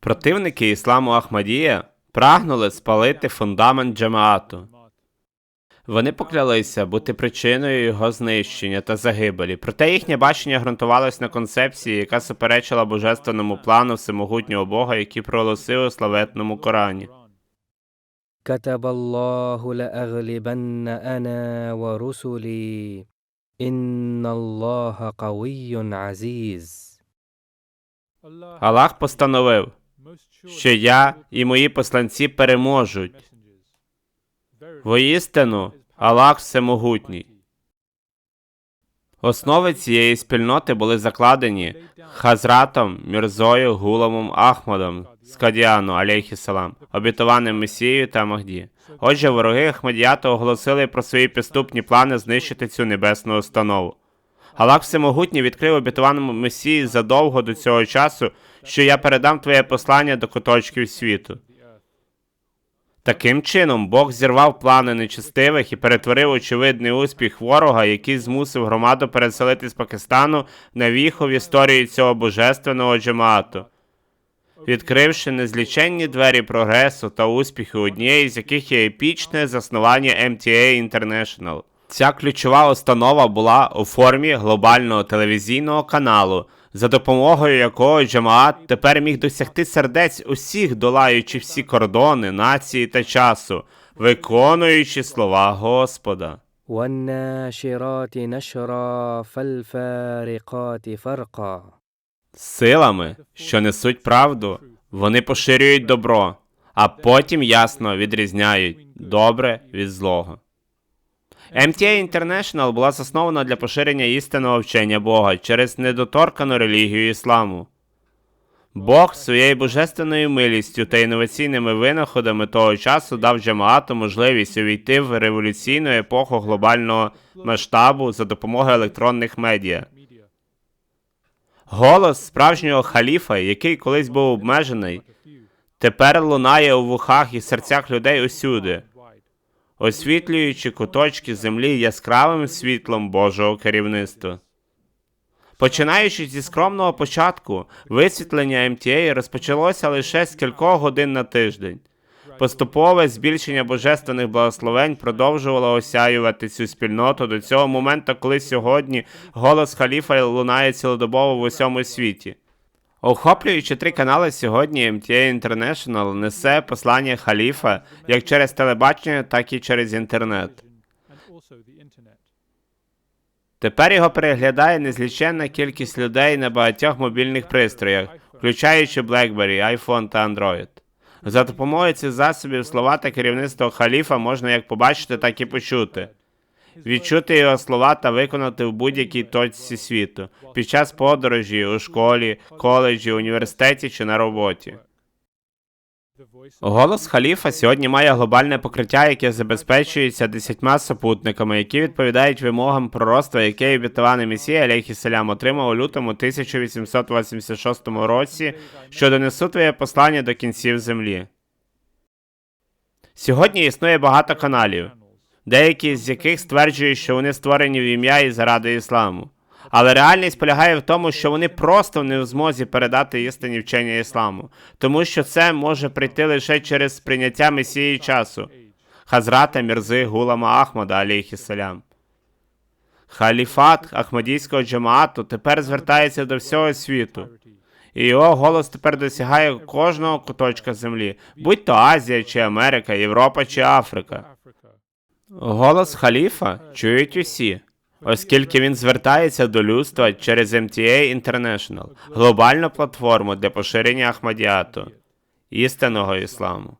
Противники ісламу Ахмадія прагнули спалити фундамент джамаату. Вони поклялися бути причиною його знищення та загибелі, проте їхнє бачення ґрунтувалось на концепції, яка суперечила божественному плану всемогутнього Бога, який проголосив у славетному Корані. كتب الله لأغلبن أنا ورسلي إن الله قوي عزيز Аллах постановив, що я і мої посланці переможуть. Воістину, Аллах всемогутній. Основи цієї спільноти були закладені Хазратом Мірзою Гуламом Ахмадом з Кадіану, алейхіссалам, обітованим Месією та Махді. Отже, вороги Ахмадіята оголосили про свої підступні плани знищити цю небесну установу. Аллах Всемогутній відкрив обітованому Месії задовго до цього часу, що я передам твоє послання до куточків світу. Таким чином, Бог зірвав плани нечестивих і перетворив очевидний успіх ворога, який змусив громаду переселити з Пакистану на віху в історії цього божественного джемаату, відкривши незліченні двері прогресу та успіху, однієї з яких є епічне заснування MTA International. Ця ключова установа була у формі глобального телевізійного каналу, за допомогою якого Джамаат тепер міг досягти сердець усіх, долаючи всі кордони, нації та часу, виконуючи слова Господа. Силами, що несуть правду, вони поширюють добро, а потім ясно відрізняють добре від злого. MTA International була заснована для поширення істинного вчення Бога через недоторкану релігію ісламу. Бог своєю божественною милістю та інноваційними винаходами того часу дав Джамаату можливість увійти в революційну епоху глобального масштабу за допомогою електронних медіа. Голос справжнього халіфа, який колись був обмежений, тепер лунає у вухах і серцях людей усюди, освітлюючи куточки землі яскравим світлом Божого керівництва. Починаючи зі скромного початку, висвітлення MTA розпочалося лише з кількох годин на тиждень. Поступове збільшення божественних благословень продовжувало осяювати цю спільноту до цього моменту, коли сьогодні голос халіфа лунає цілодобово в усьому світі. Охоплюючи три канали сьогодні, MTA International несе послання халіфа як через телебачення, так і через інтернет. Тепер його переглядає незліченна кількість людей на багатьох мобільних пристроях, включаючи BlackBerry, iPhone та Android. За допомогою цих засобів слова та керівництво халіфа можна як побачити, так і почути. Відчути його слова та виконати в будь-якій точці світу під час подорожі у школі, коледжі, університеті чи на роботі. Голос халіфа сьогодні має глобальне покриття, яке забезпечується десятьма супутниками, які відповідають вимогам пророцтва, яке обітований Месія алейхіссалям отримав у лютому 1886 році, що донесуть твоє послання до кінців землі. Сьогодні існує багато каналів, деякі з яких стверджують, що вони створені в ім'я і заради ісламу. Але реальність полягає в тому, що вони просто не в змозі передати істинні вчення ісламу, тому що це може прийти лише через сприйняття Месії часу, Хазрата Мірзи Гулама Ахмада, алейхіссалям. Халіфат Ахмадійського джамаату тепер звертається до всього світу, і його голос тепер досягає кожного куточка землі, будь то Азія чи Америка, Європа чи Африка. Голос халіфа чують усі, оскільки він звертається до людства через MTA International, глобальну платформу для поширення Ахмадіату, істинного ісламу.